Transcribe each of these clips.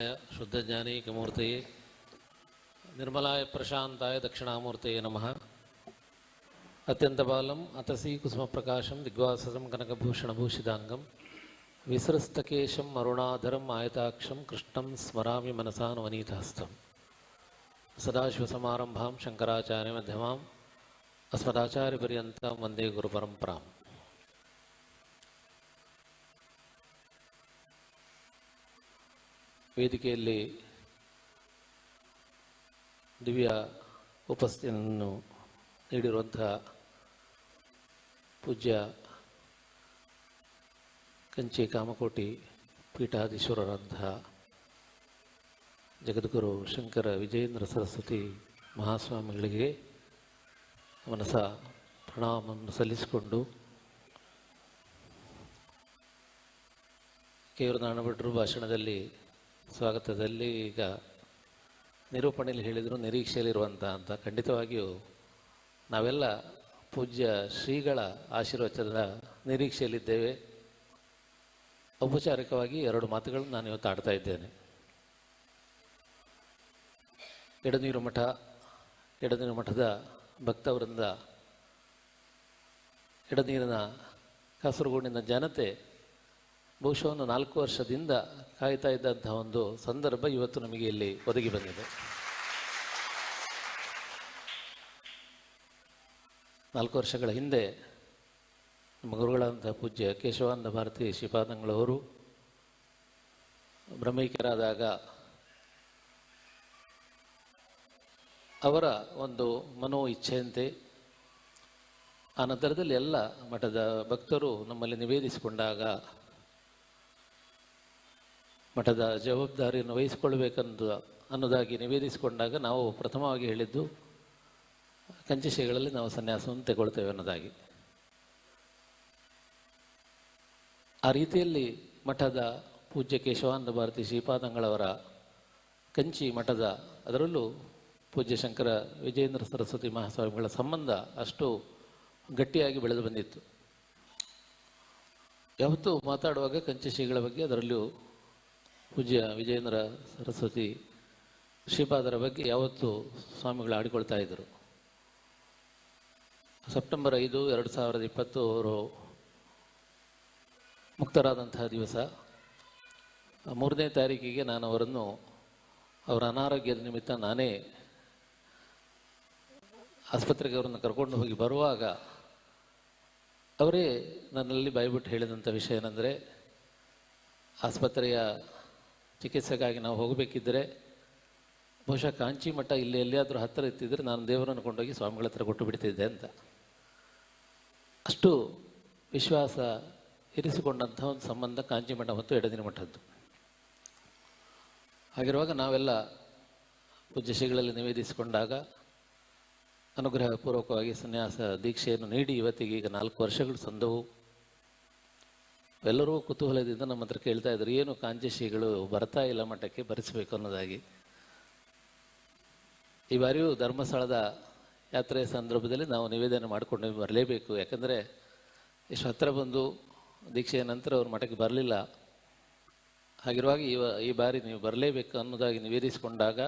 शुद्धज्ञानीकमूर्तये निर्मलाय प्रशाताय दक्षिणामूर्तये नम। अत्यन्तबालम् अतसी कुसुमप्रकाशं दिग्वासरं कनकभूषणभूषिताङ्गं विसृस्तकेशम् अरुणाधरम् आयताक्षं कृष्णं स्मरामि मनसानुवनीतहस्तं शंकराचार्य मध्यमा अस्मदाचार्यपर्यता वंदे गुरुपरंपरा ವೇದಿಕೆಯಲ್ಲಿ ದಿವ್ಯ ಉಪಸ್ಥಿತಿಯನ್ನು ನೀಡಿರುವಂತಹ ಪೂಜ್ಯ ಕಂಚಿ ಕಾಮಕೋಟಿ ಪೀಠಾಧೀಶ್ವರರಂತಹ ಜಗದ್ಗುರು ಶಂಕರ ವಿಜಯೇಂದ್ರ ಸರಸ್ವತಿ ಮಹಾಸ್ವಾಮಿಗಳಿಗೆ ಮನಸ ಪ್ರಣಾಮವನ್ನು ಸಲ್ಲಿಸಿಕೊಂಡು ಕೇವಲ ನಾಣಭಟ್ರು ಭಾಷಣದಲ್ಲಿ ಸ್ವಾಗತದಲ್ಲಿ ಈಗ ನಿರೂಪಣೆಯಲ್ಲಿ ಹೇಳಿದರು ನಿರೀಕ್ಷೆಯಲ್ಲಿರುವಂಥ ಅಂತ. ಖಂಡಿತವಾಗಿಯೂ ನಾವೆಲ್ಲ ಪೂಜ್ಯ ಶ್ರೀಗಳ ಆಶೀರ್ವಚನದ ನಿರೀಕ್ಷೆಯಲ್ಲಿದ್ದೇವೆ. ಔಪಚಾರಿಕವಾಗಿ ಎರಡು ಮಾತುಗಳನ್ನು ನಾನು ಇವತ್ತು ಆಡ್ತಾ ಇದ್ದೇನೆ. ಎಡನೀರು ಮಠ, ಎಡನೀರು ಮಠದ ಭಕ್ತವರಿಂದ ಎಡನೀರಿನ ಕಾಸರಗೋಡಿನ ಜನತೆ ಬಹುಶಃ ಒಂದು ನಾಲ್ಕು ವರ್ಷದಿಂದ ಕಾಯ್ತಾ ಇದ್ದಂಥ ಒಂದು ಸಂದರ್ಭ ಇವತ್ತು ನಮಗೆ ಇಲ್ಲಿ ಒದಗಿ ಬಂದಿದೆ. ನಾಲ್ಕು ವರ್ಷಗಳ ಹಿಂದೆ ನಮ್ಮ ಗುರುಗಳಾದಂಥ ಪೂಜ್ಯ ಕೇಶವಾನಂದ ಭಾರತಿ ಶ್ರೀಪಾದಂಗಳವರು ಬ್ರಹ್ಮೈಕ್ಯರಾದಾಗ ಅವರ ಒಂದು ಮನೋ ಇಚ್ಛೆಯಂತೆ ಆ ನಂತರದಲ್ಲಿ ಎಲ್ಲ ಮಠದ ಭಕ್ತರು ನಮ್ಮಲ್ಲಿ ನಿವೇದಿಸಿಕೊಂಡಾಗ ಮಠದ ಜವಾಬ್ದಾರಿಯನ್ನು ವಹಿಸಿಕೊಳ್ಬೇಕೆಂದು ಅನ್ನೋದಾಗಿ ನಿವೇದಿಸಿಕೊಂಡಾಗ ನಾವು ಪ್ರಥಮವಾಗಿ ಹೇಳಿದ್ದು ಕಂಚಿಶೆಗಳಲ್ಲಿ ನಾವು ಸನ್ಯಾಸವನ್ನು ತಗೊಳ್ತೇವೆ ಅನ್ನೋದಾಗಿ. ಆ ರೀತಿಯಲ್ಲಿ ಮಠದ ಪೂಜ್ಯ ಕೇಶವಾನಂದ ಭಾರತಿ ಶ್ರೀಪಾದಂಗಳವರ ಕಂಚಿ ಮಠದ, ಅದರಲ್ಲೂ ಪೂಜ್ಯ ಶಂಕರ ವಿಜಯೇಂದ್ರ ಸರಸ್ವತಿ ಮಹಾಸ್ವಾಮಿಗಳ ಸಂಬಂಧ ಅಷ್ಟು ಗಟ್ಟಿಯಾಗಿ ಬೆಳೆದು ಬಂದಿತ್ತು. ಯಾವತ್ತೂ ಮಾತಾಡುವಾಗ ಕಂಚಿ ಶ್ರೀಗಳ ಬಗ್ಗೆ ಅದರಲ್ಲೂ ಪೂಜ್ಯ ವಿಜಯೇಂದ್ರ ಸರಸ್ವತಿ ಶ್ರೀಪಾದರ ಬಗ್ಗೆ ಯಾವತ್ತು ಸ್ವಾಮಿಗಳು ಆಡಿಕೊಳ್ತಾ ಇದ್ದರು. ಸೆಪ್ಟೆಂಬರ್ ಐದು, ಎರಡು ಸಾವಿರದ ಇಪ್ಪತ್ತು ಅವರು ಮುಕ್ತರಾದಂತಹ ದಿವಸ. ಮೂರನೇ ತಾರೀಕಿಗೆ ನಾನು ಅವರನ್ನು ಅವರ ಅನಾರೋಗ್ಯದ ನಿಮಿತ್ತ ನಾನೇ ಆಸ್ಪತ್ರೆಗೆ ಅವರನ್ನು ಕರ್ಕೊಂಡು ಹೋಗಿ ಬರುವಾಗ ಅವರೇ ನನ್ನಲ್ಲಿ ಬಾಯ್ಬಿಟ್ಟು ಹೇಳಿದಂಥ ವಿಷಯ ಏನಂದರೆ, ಆಸ್ಪತ್ರೆಯ ಚಿಕಿತ್ಸೆಗಾಗಿ ನಾವು ಹೋಗಬೇಕಿದ್ದರೆ ಬಹುಶಃ ಕಾಂಚಿ ಮಠ ಇಲ್ಲಿ ಎಲ್ಲಿಯಾದರೂ ಹತ್ತಿರ ಇತ್ತಿದ್ರೆ ನಾನು ದೇವರನ್ನು ಕೊಂಡೋಗಿ ಸ್ವಾಮಿಗಳ ಹತ್ರ ಕೊಟ್ಟು ಬಿಡ್ತಿದ್ದೆ ಅಂತ. ಅಷ್ಟು ವಿಶ್ವಾಸ ಇರಿಸಿಕೊಂಡಂಥ ಒಂದು ಸಂಬಂಧ ಕಾಂಚಿ ಮಠ ಮತ್ತು ಎಡದಿನ ಮಠದ್ದು. ಹಾಗಿರುವಾಗ ನಾವೆಲ್ಲ ಪೂಜ್ಯ ಶ್ರೀಗಳಲ್ಲಿ ನಿವೇದಿಸಿಕೊಂಡಾಗ ಅನುಗ್ರಹಪೂರ್ವಕವಾಗಿ ಸನ್ಯಾಸ ದೀಕ್ಷೆಯನ್ನು ನೀಡಿ ಇವತ್ತಿಗೆ ಈಗ ನಾಲ್ಕು ವರ್ಷಗಳು ಸಂದವು. ಎಲ್ಲರೂ ಕುತೂಹಲದಿಂದ ನಮ್ಮ ಹತ್ರ ಕೇಳ್ತಾ ಇದ್ರು, ಏನು ಕಾಂಜಶಿಗಳು ಬರ್ತಾ ಇಲ್ಲ ಮಠಕ್ಕೆ ಭರಿಸಬೇಕು ಅನ್ನೋದಾಗಿ. ಈ ಬಾರಿಯೂ ಧರ್ಮಸ್ಥಳದ ಯಾತ್ರೆಯ ಸಂದರ್ಭದಲ್ಲಿ ನಾವು ನಿವೇದನೆ ಮಾಡಿಕೊಂಡು ಬರಲೇಬೇಕು. ಯಾಕಂದರೆ ಇಷ್ಟು ಹತ್ರ ಬಂದು ದೀಕ್ಷೆಯ ನಂತರ ಅವರು ಮಠಕ್ಕೆ ಬರಲಿಲ್ಲ. ಹಾಗಿರುವಾಗ ಈ ಈ ಬಾರಿ ನೀವು ಬರಲೇಬೇಕು ಅನ್ನೋದಾಗಿ ನಿವೇದಿಸಿಕೊಂಡಾಗ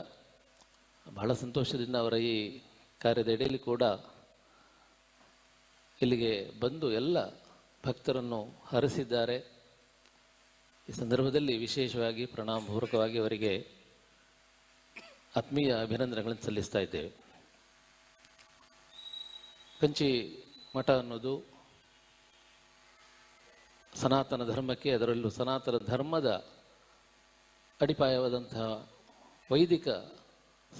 ಬಹಳ ಸಂತೋಷದಿಂದ ಅವರ ಈ ಕಾರ್ಯದ ಎಡೆಯಲ್ಲಿ ಕೂಡ ಇಲ್ಲಿಗೆ ಬಂದು ಎಲ್ಲ ಭಕ್ತರನ್ನು ಹರಿಸಿದ್ದಾರೆ. ಈ ಸಂದರ್ಭದಲ್ಲಿ ವಿಶೇಷವಾಗಿ ಪ್ರಣಾಮಪೂರ್ವಕವಾಗಿ ಅವರಿಗೆ ಆತ್ಮೀಯ ಅಭಿನಂದನೆಗಳನ್ನು ಸಲ್ಲಿಸ್ತಾ ಇದ್ದೇವೆ. ಕಂಚಿ ಮಠ ಅನ್ನೋದು ಸನಾತನ ಧರ್ಮಕ್ಕೆ, ಅದರಲ್ಲೂ ಸನಾತನ ಧರ್ಮದ ಅಡಿಪಾಯವಾದಂತಹ ವೈದಿಕ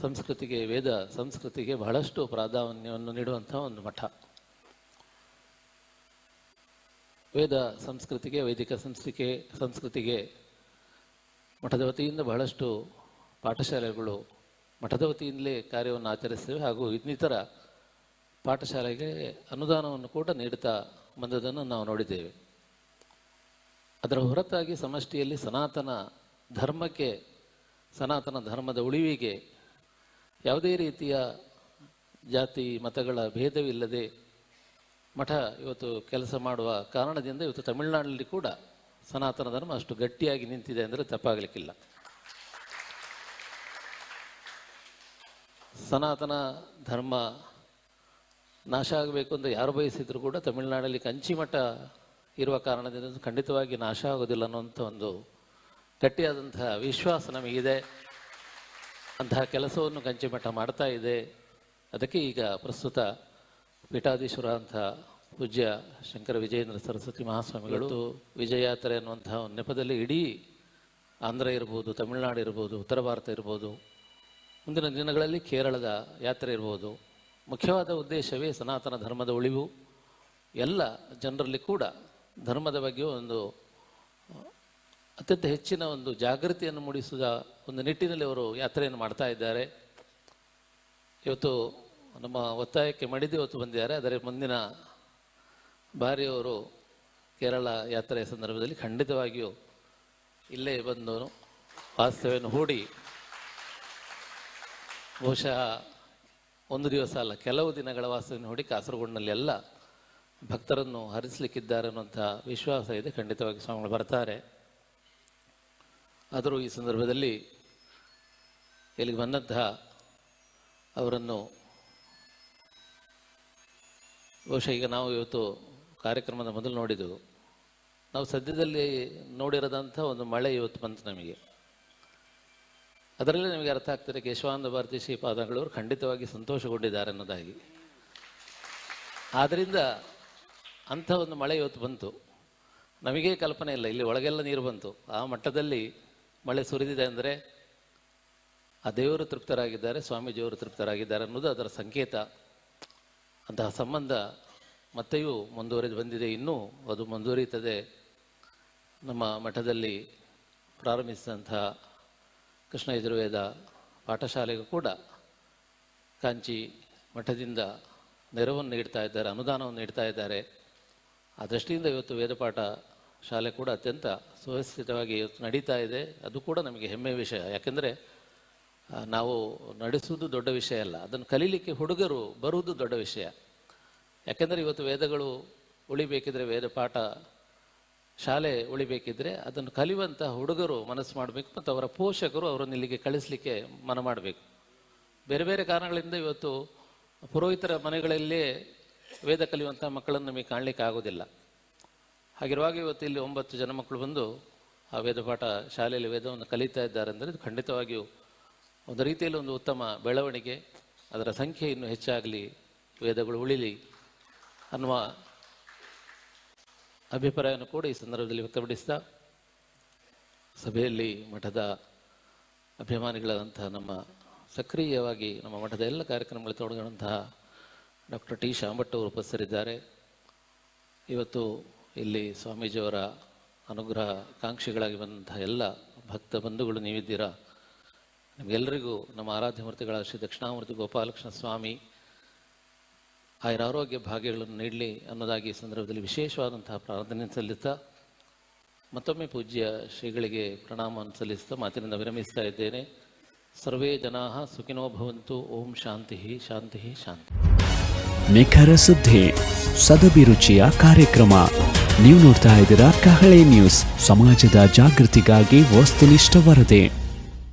ಸಂಸ್ಕೃತಿಗೆ, ವೇದ ಸಂಸ್ಕೃತಿಗೆ ಬಹಳಷ್ಟು ಪ್ರಾಧಾನ್ಯವನ್ನು ನೀಡುವಂತಹ ಒಂದು ಮಠ. ವೇದ ಸಂಸ್ಕೃತಿಗೆ, ವೈದಿಕ ಸಂಸ್ಕೃತಿಗೆ ಸಂಸ್ಕೃತಿಗೆ ಮಠದ ವತಿಯಿಂದ ಬಹಳಷ್ಟು ಪಾಠಶಾಲೆಗಳು ಮಠದ ವತಿಯಿಂದಲೇ ಕಾರ್ಯವನ್ನು ಆಚರಿಸ್ತೇವೆ ಹಾಗೂ ಇನ್ನಿತರ ಪಾಠಶಾಲೆಗೆ ಅನುದಾನವನ್ನು ಕೂಡ ನೀಡುತ್ತಾ ಬಂದದನ್ನು ನಾವು ನೋಡಿದ್ದೇವೆ. ಅದರ ಹೊರತಾಗಿ ಸಮಷ್ಟಿಯಲ್ಲಿ ಸನಾತನ ಧರ್ಮಕ್ಕೆ, ಸನಾತನ ಧರ್ಮದ ಉಳಿವಿಗೆ ಯಾವುದೇ ರೀತಿಯ ಜಾತಿ, ಮತಗಳ ಭೇದವಿಲ್ಲದೆ ಮಠ ಇವತ್ತು ಕೆಲಸ ಮಾಡುವ ಕಾರಣದಿಂದ ಇವತ್ತು ತಮಿಳುನಾಡಲ್ಲಿ ಕೂಡ ಸನಾತನ ಧರ್ಮ ಅಷ್ಟು ಗಟ್ಟಿಯಾಗಿ ನಿಂತಿದೆ ಅಂದರೆ ತಪ್ಪಾಗಲಿಕ್ಕಿಲ್ಲ. ಸನಾತನ ಧರ್ಮ ನಾಶ ಆಗಬೇಕು ಅಂತ ಯಾರು ಬಯಸಿದ್ರು ಕೂಡ ತಮಿಳುನಾಡಲ್ಲಿ ಕಂಚಿ ಮಠ ಇರುವ ಕಾರಣದಿಂದ ಖಂಡಿತವಾಗಿ ನಾಶ ಆಗೋದಿಲ್ಲ ಅನ್ನೋಂಥ ಒಂದು ಗಟ್ಟಿಯಾದಂತಹ ವಿಶ್ವಾಸ ನಮಗಿದೆ. ಅಂತಹ ಕೆಲಸವನ್ನು ಕಂಚಿಮಠ ಮಾಡ್ತಾ ಇದೆ. ಅದಕ್ಕೆ ಈಗ ಪ್ರಸ್ತುತ ಪೀಠಾಧೀಶ್ವರ ಅಂತ ಪೂಜ್ಯ ಶಂಕರ ವಿಜಯೇಂದ್ರ ಸರಸ್ವತಿ ಮಹಾಸ್ವಾಮಿಗಳು ವಿಜಯಾತ್ರೆ ಅನ್ನುವಂತಹ ಒಂದು ನೆಪದಲ್ಲಿ ಇಡೀ ಆಂಧ್ರ ಇರ್ಬೋದು ತಮಿಳುನಾಡು ಇರ್ಬೋದು ಉತ್ತರ ಭಾರತ ಇರ್ಬೋದು ಮುಂದಿನ ದಿನಗಳಲ್ಲಿ ಕೇರಳದ ಯಾತ್ರೆ ಇರ್ಬೋದು. ಮುಖ್ಯವಾದ ಉದ್ದೇಶವೇ ಸನಾತನ ಧರ್ಮದ ಉಳಿವು. ಎಲ್ಲ ಜನರಲ್ಲಿ ಕೂಡ ಧರ್ಮದ ಬಗ್ಗೆ ಒಂದು ಅತ್ಯಂತ ಹೆಚ್ಚಿನ ಒಂದು ಜಾಗೃತಿಯನ್ನು ಮೂಡಿಸುವ ಒಂದು ನಿಟ್ಟಿನಲ್ಲಿ ಅವರು ಯಾತ್ರೆಯನ್ನು ಮಾಡ್ತಾ ಇದ್ದಾರೆ. ಇವತ್ತು ನಮ್ಮ ಒತ್ತಾಯಕ್ಕೆ ಮಡಿದು ಹೊತ್ತು ಬಂದಿದ್ದಾರೆ. ಆದರೆ ಮುಂದಿನ ಬಾರಿ ಅವರು ಕೇರಳ ಯಾತ್ರೆಯ ಸಂದರ್ಭದಲ್ಲಿ ಖಂಡಿತವಾಗಿಯೂ ಇಲ್ಲೇ ಬಂದು ವಾಸ್ತವ್ಯವನ್ನು ಹೂಡಿ ಬಹುಶಃ ಒಂದು ದಿವಸ ಅಲ್ಲ, ಕೆಲವು ದಿನಗಳ ವಾಸ್ತವ್ಯವನ್ನು ಹೂಡಿ ಕಾಸರಗೋಡಿನಲ್ಲಿ ಎಲ್ಲ ಭಕ್ತರನ್ನು ಹರಿಸಲಿಕ್ಕಿದ್ದಾರೆ ಅನ್ನುವಂಥ ವಿಶ್ವಾಸ ಇದೆ. ಖಂಡಿತವಾಗಿ ಸ್ವಾಮಿಗಳು ಬರ್ತಾರೆ. ಆದರೂ ಈ ಸಂದರ್ಭದಲ್ಲಿ ಇಲ್ಲಿಗೆ ಬಂದಂತಹ ಅವರನ್ನು ಬಹುಶಃ ಈಗ ನಾವು ಇವತ್ತು ಕಾರ್ಯಕ್ರಮದ ಮೊದಲು ನೋಡಿದೆವು ನಾವು ಸದ್ಯದಲ್ಲಿ ನೋಡಿರೋದಂಥ ಒಂದು ಮಳೆ ಇವತ್ತು ಬಂತು ನಮಗೆ. ಅದರಲ್ಲೇ ನಮಗೆ ಅರ್ಥ ಆಗ್ತದೆ ಕೇಶವಾನಂದ ಭಾರತಿ ಶ್ರೀಪಾದಗಳವರು ಖಂಡಿತವಾಗಿ ಸಂತೋಷಗೊಂಡಿದ್ದಾರೆ ಅನ್ನೋದಾಗಿ. ಆದ್ದರಿಂದ ಅಂಥ ಒಂದು ಮಳೆ ಇವತ್ತು ಬಂತು. ನಮಗೇ ಕಲ್ಪನೆ ಇಲ್ಲ, ಇಲ್ಲಿ ಒಳಗೆಲ್ಲ ನೀರು ಬಂತು. ಆ ಮಟ್ಟದಲ್ಲಿ ಮಳೆ ಸುರಿದಿದೆ ಅಂದರೆ ಆ ದೇವರು ತೃಪ್ತರಾಗಿದ್ದಾರೆ, ಸ್ವಾಮೀಜಿಯವರು ತೃಪ್ತರಾಗಿದ್ದಾರೆ ಅನ್ನೋದು ಅದರ ಸಂಕೇತ. ಅಂತಹ ಸಂಬಂಧ ಮತ್ತೆಯೂ ಮುಂದುವರೆದು ಬಂದಿದೆ. ಇನ್ನೂ ಅದು ಮುಂದುವರಿಯುತ್ತದೆ. ನಮ್ಮ ಮಠದಲ್ಲಿ ಪ್ರಾರಂಭಿಸಿದಂತಹ ಕೃಷ್ಣ ಯಜುರ್ವೇದ ಪಾಠಶಾಲೆಗೂ ಕೂಡ ಕಾಂಚಿ ಮಠದಿಂದ ನೆರವನ್ನು ನೀಡ್ತಾ ಇದ್ದಾರೆ, ಅನುದಾನವನ್ನು ನೀಡ್ತಾ ಇದ್ದಾರೆ. ಆ ದೃಷ್ಟಿಯಿಂದ ಇವತ್ತು ವೇದಪಾಠ ಶಾಲೆ ಕೂಡ ಅತ್ಯಂತ ಸುವ್ಯವಸ್ಥಿತವಾಗಿ ಇವತ್ತು ನಡೀತಾ ಇದೆ. ಅದು ಕೂಡ ನಮಗೆ ಹೆಮ್ಮೆಯ ವಿಷಯ. ಯಾಕೆಂದರೆ ನಾವು ನಡೆಸುವುದು ದೊಡ್ಡ ವಿಷಯ ಅಲ್ಲ. ಅದನ್ನು ಕಲೀಲಿಕ್ಕೆ ಹುಡುಗರು ಬರುವುದು ದೊಡ್ಡ ವಿಷಯ. ಯಾಕೆಂದರೆ ಇವತ್ತು ವೇದಗಳು ಉಳಿಬೇಕಿದ್ರೆ ವೇದ ಪಾಠ, ಶಾಲೆ ಉಳಿಬೇಕಿದ್ರೆ ಅದನ್ನು ಕಲಿಯುವಂಥ ಹುಡುಗರು ಮನಸ್ಸು ಮಾಡಬೇಕು ಮತ್ತು ಅವರ ಪೋಷಕರು ಅವರನ್ನು ಇಲ್ಲಿಗೆ ಕಳಿಸ್ಲಿಕ್ಕೆ ಮನ ಮಾಡಬೇಕು. ಬೇರೆ ಬೇರೆ ಕಾರಣಗಳಿಂದ ಇವತ್ತು ಪುರೋಹಿತರ ಮನೆಗಳಲ್ಲೇ ವೇದ ಕಲಿಯುವಂಥ ಮಕ್ಕಳನ್ನು ನಮಗೆ ಕಾಣಲಿಕ್ಕೆ ಆಗೋದಿಲ್ಲ. ಹಾಗಿರುವಾಗ ಇವತ್ತು ಇಲ್ಲಿ ಒಂಬತ್ತು ಜನ ಮಕ್ಕಳು ಬಂದು ಆ ವೇದ ಪಾಠ ಶಾಲೆಯಲ್ಲಿ ವೇದವನ್ನು ಕಲಿತಾ ಇದ್ದಾರೆ ಅಂದರೆ ಖಂಡಿತವಾಗಿಯೂ ಒಂದು ರೀತಿಯಲ್ಲಿ ಒಂದು ಉತ್ತಮ ಬೆಳವಣಿಗೆ, ಅದರ ಸಂಖ್ಯೆ ಇನ್ನೂ ಹೆಚ್ಚಾಗಲಿ, ವೇದಗಳು ಉಳಿಲಿ ಅನ್ನುವ ಅಭಿಪ್ರಾಯವನ್ನು ಕೂಡ ಈ ಸಂದರ್ಭದಲ್ಲಿ ವ್ಯಕ್ತಪಡಿಸಿದ ಸಭೆಯಲ್ಲಿ ಮಠದ ಅಭಿಮಾನಿಗಳಾದಂತಹ ನಮ್ಮ ಸಕ್ರಿಯವಾಗಿ ನಮ್ಮ ಮಠದ ಎಲ್ಲ ಕಾರ್ಯಕ್ರಮಗಳಲ್ಲಿ ತೊಡಗೊಂಡಂತಹ ಡಾಕ್ಟರ್ ಟಿ. ಶಾಂಭಟ್ ಅವರು ಉಪಸ್ಥರಿದ್ದಾರೆ ಇವತ್ತು ಇಲ್ಲಿ ಸ್ವಾಮೀಜಿಯವರ ಅನುಗ್ರಹ ಕಾಂಕ್ಷಿಗಳಾಗಿ ಬಂದಂತಹ ಎಲ್ಲ ಭಕ್ತ ಬಂಧುಗಳು ನೀವಿದ್ದೀರಾ? ನಿಮಗೆಲ್ಲರಿಗೂ ನಮ್ಮ ಆರಾಧ್ಯ ಮೂರ್ತಿಗಳ ಶ್ರೀ ದಕ್ಷಿಣಾಮೂರ್ತಿ ಗೋಪಾಲಕೃಷ್ಣ ಸ್ವಾಮಿ ಆಯರ ಆರೋಗ್ಯ ಭಾಗ್ಯಗಳನ್ನು ನೀಡಲಿ ಅನ್ನೋದಾಗಿ ಈ ಸಂದರ್ಭದಲ್ಲಿ ವಿಶೇಷವಾದಂತಹ ಪ್ರಾರ್ಥನೆ ಸಲ್ಲಿಸ್ತಾ, ಮತ್ತೊಮ್ಮೆ ಪೂಜ್ಯ ಶ್ರೀಗಳಿಗೆ ಪ್ರಣಾಮವನ್ನು ಸಲ್ಲಿಸ್ತಾ ಮಾತಿನಿಂದ ವಿರಮಿಸ್ತಾ ಇದ್ದೇನೆ. ಸರ್ವೇ ಜನಾ ಸುಖಿನೋ ಭವಂತು, ಓಂ ಶಾಂತಿ ಶಾಂತಿ ಶಾಂತಿ. ನಿಖರ ಸುದ್ದಿ, ಸದಭಿರುಚಿಯ ಕಾರ್ಯಕ್ರಮ. ನೀವು ನೋಡ್ತಾ ಇದ್ದೀರಾ ಕಹಳೆ ನ್ಯೂಸ್, ಸಮಾಜದ ಜಾಗೃತಿಗಾಗಿ ವಸ್ತುನಿಷ್ಠ ವರದಿ.